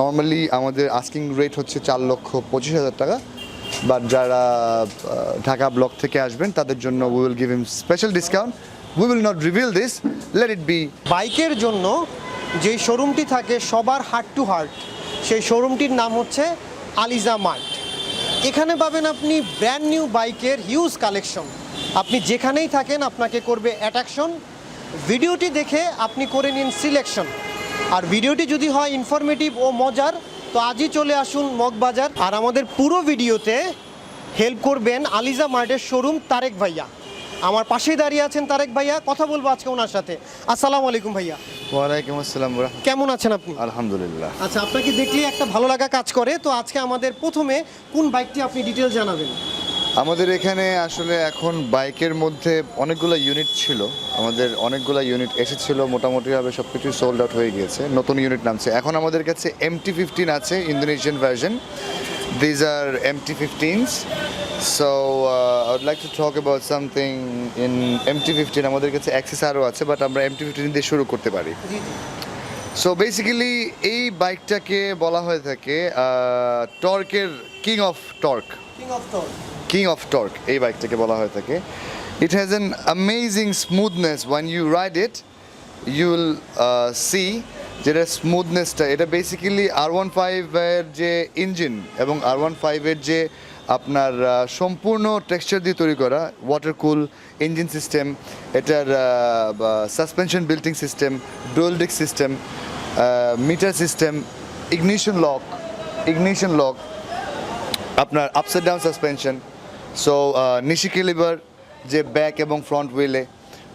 Normally আমাদের asking rate হচ্ছে চার লক্ষ পঁচিশ হাজার টাকা বাট যারা ঢাকা ব্লক থেকে আসবেন, তাদের জন্য we will give him special discount we will not reveal this let it be বাইকের জন্য যে শোরুমটি থাকে সবার হার্ট টু হার্ট সেই শোরুমটির নাম হচ্ছে আলিজা মার্ট এখানে পাবেন আপনি ব্র্যান্ড নিউ বাইকের হিউজ কালেকশন আপনি যেখানেই থাকেন, আপনাকে করবে অ্যাট্রাকশন ভিডিওটি দেখে আপনি করে নিন সিলেকশন আর ভিডিওটি যদি হয় ইনফরমেটিভ ও মজার তো আজই চলে আসুন মগবাজার। আর আমাদের পুরো ভিডিওতে হেল্প করবেন আলিজা মার্টের শোরুম তারেক ভাইয়া। আমার পাশেই দাঁড়িয়ে আছেন তারেক ভাইয়া কথা বলব আজকে ওনার সাথে। আসসালামু আলাইকুম ভাইয়া। ওয়ালাইকুম আসসালাম কেমন আছেন আপনি? আলহামদুলিল্লাহ। আচ্ছা আপনাকে দেখলেই একটা ভালো লাগা কাজ করে। তো আজকে আমাদের প্রথমে কোন বাইকটি আপনি ডিটেলস জানাবেন? আমাদের এখানে আসলে এখন বাইকের মধ্যে অনেকগুলো ইউনিট ছিল। আমাদের অনেকগুলো ইউনিট এসেছিল মোটামুটিভাবে সব কিছু সোল্ড আউট হয়ে গিয়েছে। নতুন ইউনিট নামছে। এখন আমাদের কাছে এম টি ফিফটিন আছে Indonesian version these are M T fifteens so I would like to talk about something in M T fifteen আমাদের কাছে অ্যাক্সেস আরও আছে বাট আমরা এম টি ফিফটিন দিয়ে শুরু করতে পারি। সো বেসিক্যালি এই বাইকটাকে বলা হয়ে থাকে টর্কের king of torque king of tall king of torque এই বাইকটাকে বলা হয়ে থাকে it has an amazing smoothness when you ride it you will see যেটা স্মুথনেসটা এটা বেসিক্যালি আর ওয়ান ফাইভের যে ইঞ্জিন এবং আর ওয়ান ফাইভের যে আপনার সম্পূর্ণ টেক্সচার দিয়ে তৈরি করা ওয়াটার কুল ইঞ্জিন সিস্টেম এটার suspension building system dual disc system meter system ignition lock ignition lock আপনার আপসাইড ডাউন সাসপেনশন সো নিশিকি লিভার যে ব্যাক এবং ফ্রন্ট হুইলে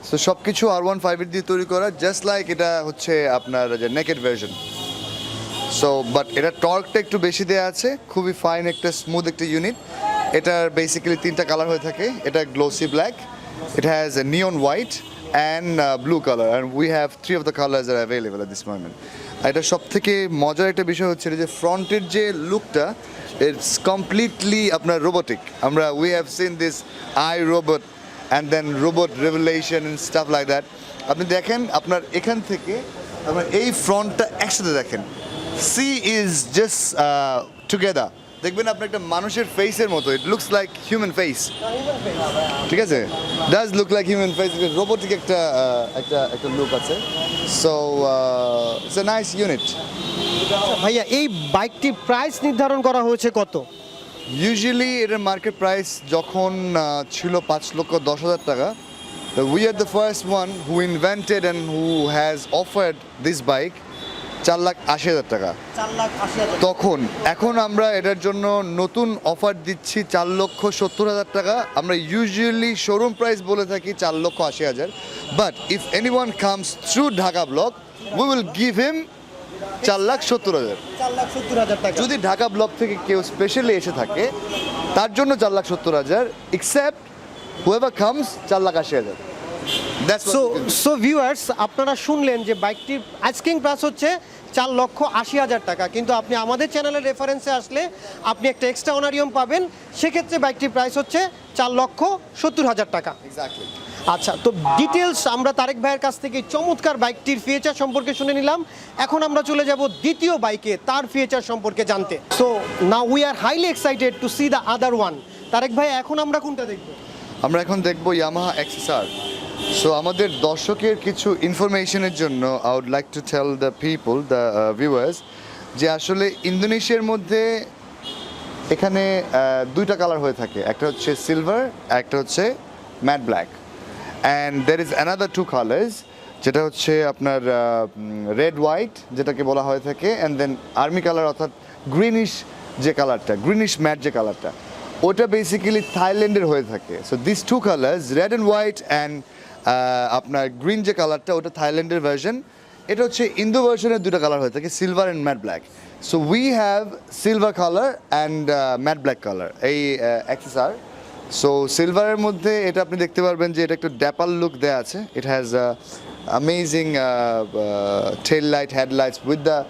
সো সব কিছু আর ওয়ান ফাইভের দিয়ে তৈরি করা জাস্ট লাইক এটা হচ্ছে আপনার যে নেকেড ভার্সন সো বাট এটা টর্কটা একটু বেশি দেওয়া আছে, খুবই ফাইন একটা স্মুথ একটা ইউনিট এটার বেসিক্যালি তিনটা কালার হয়ে থাকে, এটা glossy black it has neon white and blue colour and we have three of the colours are available this moment এটা সব থেকে মজার একটা বিষয় হচ্ছে যে ফ্রন্টের যে লুকটা ইটস কমপ্লিটলি আপনার রোবোটিক আমরা we have seen this I robot and then robot revolution stuff like that আপনি দেখেন, আপনার এখান থেকে আপনার এই ফ্রন্টটা একসাথে দেখেন। সি ইজ জাস্ট টুগেদার দেখবেন আপনার একটা মানুষের ফেসের মতো। It looks like human face ঠিক আছে? Does look like human face robotic একটা একটা একটা লুক আছে। So it's a nice unit ভাইয়া এই বাইকটি প্রাইস নির্ধারণ করা হয়েছে কত? ইউজুয়ালি এটার মার্কেট প্রাইস যখন ছিল পাঁচ লক্ষ দশ হাজার টাকা we are the first one who invented and who has offered this bike চার লাখ আশি হাজার টাকা। তখন এখন আমরা এটার জন্য নতুন অফার দিচ্ছি চার লক্ষ সত্তর হাজার টাকা। আমরা ইউজুয়ালি শোরুম প্রাইস বলে থাকি চার লক্ষ আশি হাজার। But if anyone comes through Dhaka block we will give him চার লাখ সত্তর হাজার যদি ঢাকা ব্লক থেকে কেউ স্পেশালি এসে থাকে তার জন্য চার লাখ সত্তর হাজার এক্সেপ্ট হুয়েভার কামস চার লাখ আশি হাজার। সো সো ভিউয়ার্স আপনারা শুনলেন যে বাইকটির আস্কিং প্রাইস হচ্ছে চার লক্ষ আশি হাজার টাকা। কিন্তু আপনি আমাদের চ্যানেলের রেফারেন্সে আসলে আপনি একটা এক্সট্রা অনারিয়াম পাবেন। সেক্ষেত্রে বাইকটির প্রাইস হচ্ছে চার লক্ষ সত্তর হাজার টাকা। আচ্ছা তো ডিটেলস আমরা তারেক ভাইয়ের কাছ থেকে চমৎকার বাইকটির ফিচার সম্পর্কে শুনে নিলাম। এখন আমরা চলে যাব দ্বিতীয় বাইকে তার ফিচার সম্পর্কে জানতে। So now we are highly excited to see the other one Tarek ভাই এখন আমরা কোনটা দেখব? আমরা এখন দেখব ইয়ামাহা এক্সএসআর সো আমাদের দর্শকের কিছু ইনফরমেশনের জন্য I would like to tell the people the viewers যে আসলে ইন্দোনেশিয়ার মধ্যে এখানে দুইটা কালার হয়ে থাকে। একটা হচ্ছে সিলভার একটা হচ্ছে matte black and there is another two colours যেটা হচ্ছে আপনার রেড হোয়াইট যেটাকে বলা হয়ে থাকে অ্যান্ড দেন আর্মি কালার অর্থাৎ গ্রিনিশ যে কালারটা গ্রিনিশ ম্যাট যে কালারটা ওটা বেসিক্যালি থাইল্যান্ডের হয়ে থাকে। So this two colours red and white and আপনার গ্রিন যে কালারটা ওটা থাইল্যান্ডের ভার্সন এটা হচ্ছে ইন্দো ভার্সনের দুটো কালার হয়ে থাকে silver and matte black so we have silver colour and matte black colour এই অ্যাক্সেসার সো সিলভারের মধ্যে এটা আপনি দেখতে পারবেন যে এটা একটু ড্যাপাল লুক দেওয়া আছে। It has amazing tail light headlights with the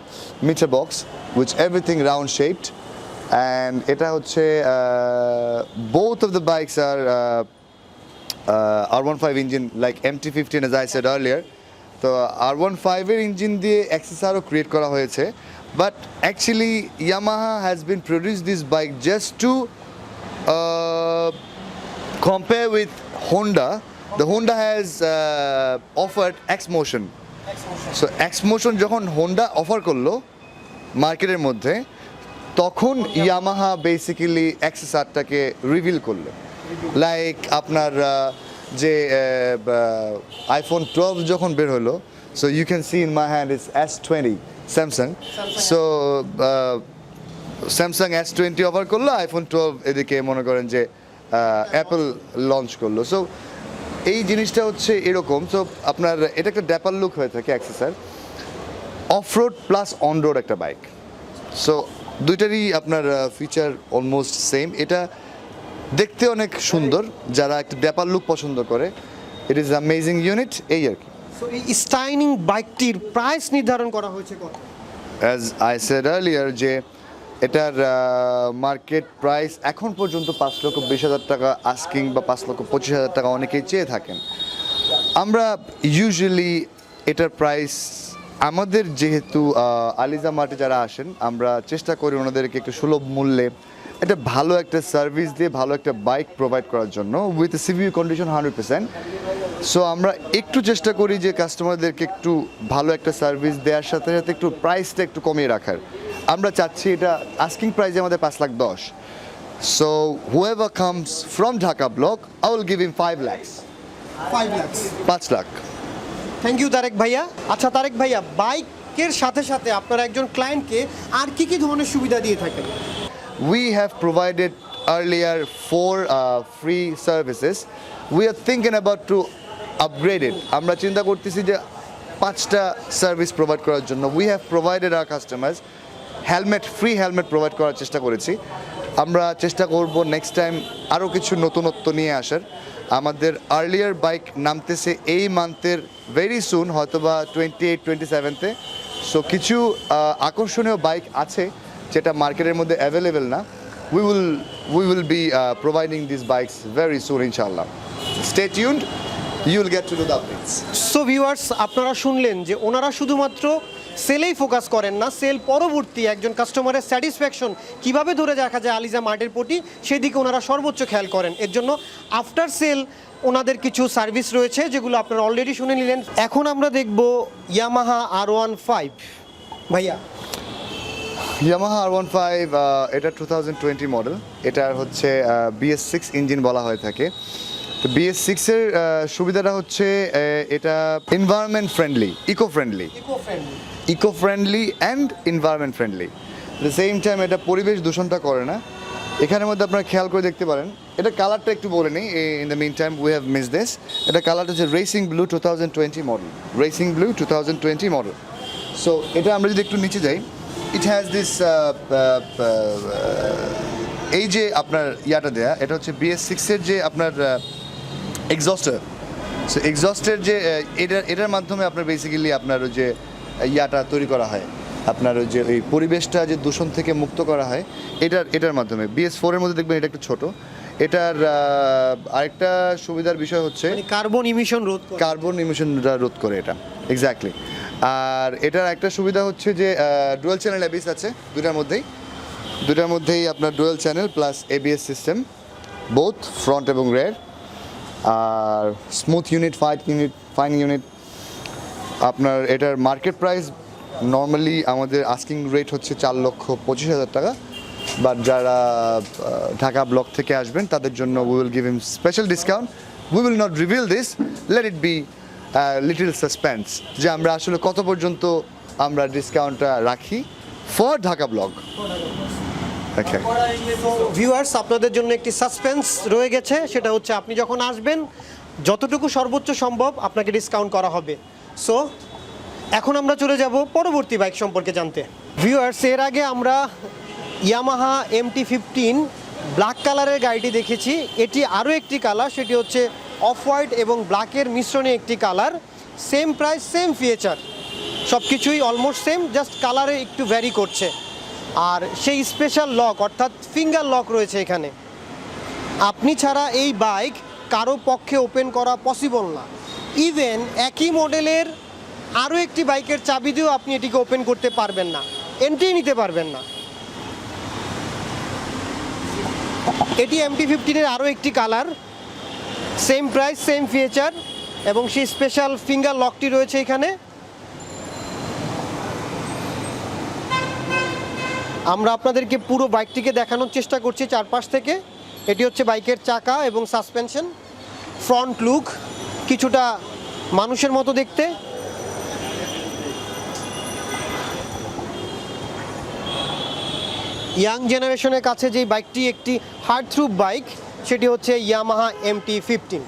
meter box which everything round shaped and এটা হচ্ছে both of the bikes are R one five engine like M T fifteen as I said earlier তো R one ফাইভের engine দিয়ে অ্যাক্সেসারও create করা হয়েছে but actually Yamaha has been produced this bike just to uh, compare with Honda. The Honda has uh, offered X Motion. So X motion যখন Honda offer করল মার্কেটের মধ্যে তখন ইয়ামাহা বেসিক্যালি এক্সেসারটাকে রিভিল করল লাইক আপনার যে আইফোন টুয়েলভ যখন বের হলো so you can see in my hand is S twenty Samsung so Samsung S twenty offer করল আইফোন টুয়েলভ এদিকে মনে করেন যে অ্যাপল লঞ্চ করল। সো এই জিনিসটা হচ্ছে এরকম। সো আপনার এটা একটা ড্যাপার লুক হয়ে থাকে অ্যাক্সেসার off road plus on road একটা বাইক সো দুইটারই আপনার ফিচার অলমোস্ট সেম এটা দেখতে অনেক সুন্দর যারা একটা ব্যাপার লুক পছন্দ করে ইট ইজ অ্যামেজিং ইউনিট এই আর কি। এই স্টাইনিং বাইকটির প্রাইস নির্ধারণ করা হয়েছে কত? অ্যাজ আই সেড আর্লিয়ার যে এটার মার্কেট প্রাইস এখন পর্যন্ত পাঁচ লক্ষ বিশ হাজার টাকা আস্কিং বা পাঁচ লক্ষ পঁচিশ হাজার টাকা অনেকেই চেয়ে থাকেন। আমরা ইউজুয়ালি এটার প্রাইস আমাদের যেহেতু আলিজা মার্টে যারা আসেন আমরা চেষ্টা করি ওনাদেরকে একটু সুলভ মূল্যে একটা ভালো একটা সার্ভিস দিয়ে ভালো একটা বাইক প্রোভাইড করার জন্য উইথ সিভিউ কন্ডিশন হান্ড্রেড পার্সেন্ট সো আমরা একটু চেষ্টা করি যে কাস্টমারদেরকে একটু ভালো একটা সার্ভিস দেওয়ার সাথে সাথে একটু প্রাইসটা একটু কমিয়ে রাখার। আমরা চাচ্ছি এটা আস্কিং প্রাইস আমাদের পাঁচ লাখ দশ। So whoever comes from Dhaka block I will give ইম ফাইভ ল্যাক্স ফাইভ লাক্স পাঁচ লাখ। থ্যাংক ইউ তারেক ভাইয়া আচ্ছা তারেক ভাইয়া বাইকের সাথে সাথে আপনারা একজন ক্লায়েন্টকে আর কি কি ধরনের সুবিধা দিয়ে থাকেন? We have provided earlier four uh, free services. We are thinking about to upgrade it. আমরা চিন্তা করতেছি যে পাঁচটা সার্ভিস প্রোভাইড করার জন্য। We have provided our customers helmet free helmet provide করার চেষ্টা করেছি। আমরা চেষ্টা করব নেক্সট টাইম আরও কিছু নতুনত্ব নিয়ে আসার। আমাদের আর্লিয়ার বাইক নামতেছে এই মান্থের ভেরি সুন হয়তোবা টোয়েন্টি এইট টোয়েন্টি সেভেন্থে সো কিছু আকর্ষণীয় বাইক আছে। যেটা মার্কেটের মধ্যে অ্যাভেলেবেল না we will we will be providing this bikes very soon ইনশাল্লাহ stay tuned you will get to do the updates so viewers আপনারা শুনলেন যে ওনারা শুধুমাত্র সেলেই ফোকাস করেন না সেল পরবর্তী একজন কাস্টমারের স্যাটিসফ্যাকশন কীভাবে ধরে রাখা যায় আলিজা মার্টের প্রতি, সেদিকে ওনারা সর্বোচ্চ খেয়াল করেন। এর জন্য আফটার সেল ওনাদের কিছু সার্ভিস রয়েছে, যেগুলো আপনারা অলরেডি শুনে নিলেন। এখন আমরা দেখব ইয়ামাহা আর ওয়ান ফাইভ ভাইয়া। ইয়ামাহা আর ওয়ান ফাইভ এটা টু থাউজেন্ড টোয়েন্টি মডেল এটার হচ্ছে বিএস সিক্স ইঞ্জিন বলা হয়ে থাকে। তো বিএস সিক্সের সুবিধাটা হচ্ছে আহ, এটা environment friendly eco friendly eco friendly eco friendly and environment friendly the same time এটা পরিবেশ দূষণটা করে না। এখানের মধ্যে আপনারা খেয়াল করে দেখতে পারেন। এটা কালারটা একটু বলে নিই in the mean time we have miss this এটা কালারটা হচ্ছে racing blue two thousand twenty model racing blue two thousand twenty model so এটা আমরা যদি একটু নিচে যাই ইট হ্যাজ দিস এই যে আপনার ইয়াটা দেয়া এটা হচ্ছে বিএস সিক্সের যে আপনার এক্সস্টার সো এক্সস্টের যে আহ, এটার এটার মাধ্যমে আপনার বেসিক্যালি আপনার ওই যে ইয়াটা তৈরি করা হয়। আপনার ওই যে ওই পরিবেশটা যে দূষণ থেকে মুক্ত করা হয় এটার এটার মাধ্যমে। বিএস ফোরের মধ্যে দেখবেন এটা একটু ছোট। এটার আরেকটা সুবিধার বিষয় হচ্ছে মানে কার্বন ইমিশন রোধ কার্বন ইমিশনটা রোধ করে এটা। এক্স্যাক্টলি আর এটার একটা সুবিধা হচ্ছে যে ডুয়েল চ্যানেল এবিএস আছে দুটার মধ্যেই। দুটার মধ্যেই আপনার dual channel plus ABS system both front এবং রেয়ার আর smooth unit fight unit fine unit আপনার এটার মার্কেট প্রাইস নর্মালি আমাদের আস্কিং রেট হচ্ছে চার লক্ষ পঁচিশ হাজার টাকা। বাট যারা ঢাকা ব্লক থেকে আসবেন, তাদের জন্য উই উইল গিভ ইম special discount we will not reveal this let it B little suspense যে আমরা আসলে কত পর্যন্ত আমরা ডিসকাউন্টটা রাখি for Dhaka block okay viewers আপনাদের জন্য একটি সাসপেন্স রয়ে গেছে, সেটা হচ্ছে আপনি যখন আসবেন, যতটুকু সর্বোচ্চ সম্ভব আপনাকে ডিসকাউন্ট করা হবে। সো এখন আমরা চলে যাব পরবর্তী বাইক সম্পর্কে জানতে। ভিউয়ার্স এর আগে আমরা ইয়ামাহা এমটি ফিফটিন ব্ল্যাক কালারের গাড়িটি দেখেছি। এটি আরও একটি কালার সেটি হচ্ছে অফ হোয়াইট এবং ব্ল্যাকের মিশ্রণে একটি colour, same price, same feature সব কিছুই অলমোস্ট সেম জাস্ট কালারে একটু ভ্যারি করছে। আর সেই স্পেশাল লক অর্থাৎ ফিঙ্গার লক রয়েছে এখানে। আপনি ছাড়া এই বাইক কারও পক্ষে ওপেন করা পসিবল না। ইভেন একই মডেলের আরও একটি বাইকের চাবি দিয়েও আপনি এটিকে ওপেন করতে পারবেন না। এন্ট্রি নিতে পারবেন না। এটি এমটি ফিফটিনের আরও একটি colour same price same feature এবং সেই স্পেশাল ফিঙ্গার লকটি রয়েছে এখানে। আমরা আপনাদেরকে পুরো বাইকটিকে দেখানোর চেষ্টা করছি চারপাশ থেকে। এটি হচ্ছে বাইকের চাকা এবং সাসপেনশন ফ্রন্ট লুক কিছুটা মানুষের মতো দেখতে। ইয়াং জেনারেশনের কাছে যে বাইকটি একটি হার্ড থ্রু বাইক সেটি হচ্ছে ইয়ামাহা এমটি ফিফটিন।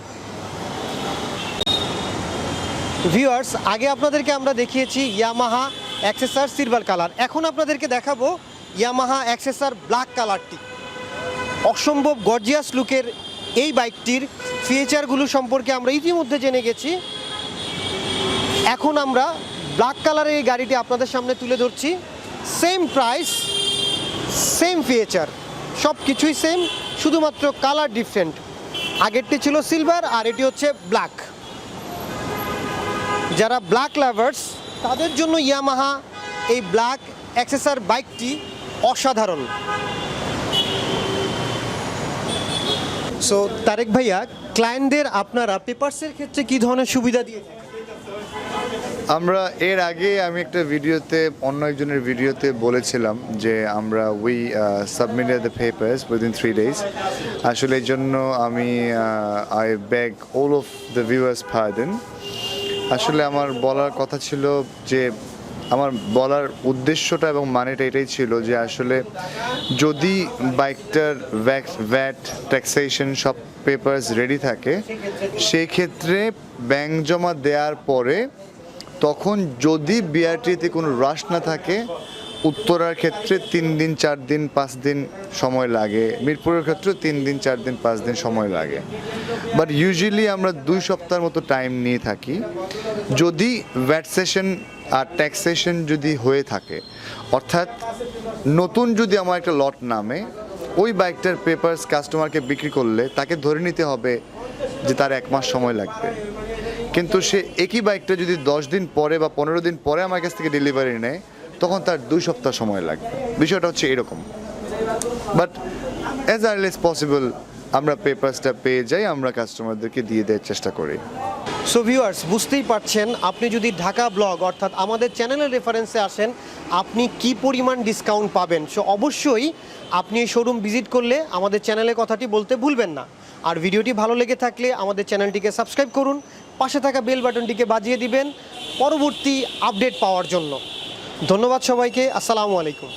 ভিউয়ার্স, আগে আপনাদেরকে আমরা দেখিয়েছি ইয়ামাহা অ্যাক্সেসার সিলভার কালার। এখন আপনাদেরকে দেখাবো ইয়ামাহা অ্যাক্সেসার ব্ল্যাক কালারটি। অসম্ভব গর্জিয়াস লুকের এই বাইকটির ফিচারগুলো সম্পর্কে আমরা ইতিমধ্যে জেনে গেছি। এখন আমরা ব্ল্যাক কালারের এই গাড়িটি আপনাদের সামনে তুলে ধরছি। সেম প্রাইস, সেম ফিচার সব কিছুই সেম। শুধুমাত্র কালার ডিফারেন্ট। আগেরটি ছিল সিলভার আর এটি হচ্ছে ব্ল্যাক। যারা ব্ল্যাক লাভার্স, তাদের জন্য ইয়ামাহা, এই ব্ল্যাক অ্যাক্সেসার বাইকটি অসাধারণ। সো তারেক ভাইয়া ক্লায়েন্টদের আপনারা পেপারসের ক্ষেত্রে কি ধরনের সুবিধা দিয়ে? আমরা এর আগে আমি একটা ভিডিওতে, অন্য একজনের ভিডিওতে বলেছিলাম যে আমরা we submitted the papers within three days আসলে এই জন্য আমি I beg all of the viewers pardon আসলে আমার বলার কথা ছিল যে, আমার বলার উদ্দেশ্যটা এবং মানেটা এটাই ছিল যে আসলে যদি বাইকটার ভ্যাট ভ্যাট ট্যাক্সেশন সব পেপার্স রেডি থাকে সেই ক্ষেত্রে ব্যাংক জমা দেওয়ার পরে তখন যদি বিআরটিতে কোনো রাশ না থাকে, উত্তরার ক্ষেত্রে তিন দিন, চার দিন, পাঁচ দিন সময় লাগে। মিরপুরের ক্ষেত্রে তিন দিন, চার দিন, পাঁচ দিন সময় লাগে। বাট ইউজুয়ালি আমরা দুই সপ্তাহের মতো টাইম নিয়ে থাকি। যদি ভ্যাট সেশন আর ট্যাক্সেশন যদি হয়ে থাকে, অর্থাৎ নতুন যদি আমার একটা লট নামে, ওই বাইকটার পেপারস কাস্টমারকে বিক্রি করলে তাকে ধরে নিতে হবে যে তার এক মাস সময় লাগবে। কিন্তু সে একই বাইকটা যদি দশ দিন পরে বা পনেরো দিন পরে আমার কাছ থেকে ডেলিভারি নেয়, তখন তার দুই সপ্তাহ সময় লাগবে। বিষয়টা হচ্ছে এরকম। But as early as possible আমরা পেপারসটা পেয়ে যাই, আমরা কাস্টমারদেরকে দিয়ে দেওয়ার চেষ্টা করি। সো ভিউয়ার্স বুঝতেই পারছেন, আপনি যদি ঢাকা ব্লগ অর্থাৎ আমাদের চ্যানেলের রেফারেন্সে আসেন, আপনি কি পরিমাণ ডিসকাউন্ট পাবেন? সো অবশ্যই আপনি এই শোরুম ভিজিট করলে আমাদের চ্যানেলের কথাটি বলতে ভুলবেন না। আর ভিডিওটি ভালো লেগে থাকলে আমাদের চ্যানেলটিকে সাবস্ক্রাইব করুন পাশে থাকা বেল বাটনটিকে বাজিয়ে দিবেন পরবর্তী আপডেট পাওয়ার জন্য। ধন্যবাদ সবাইকে আসসালামু আলাইকুম।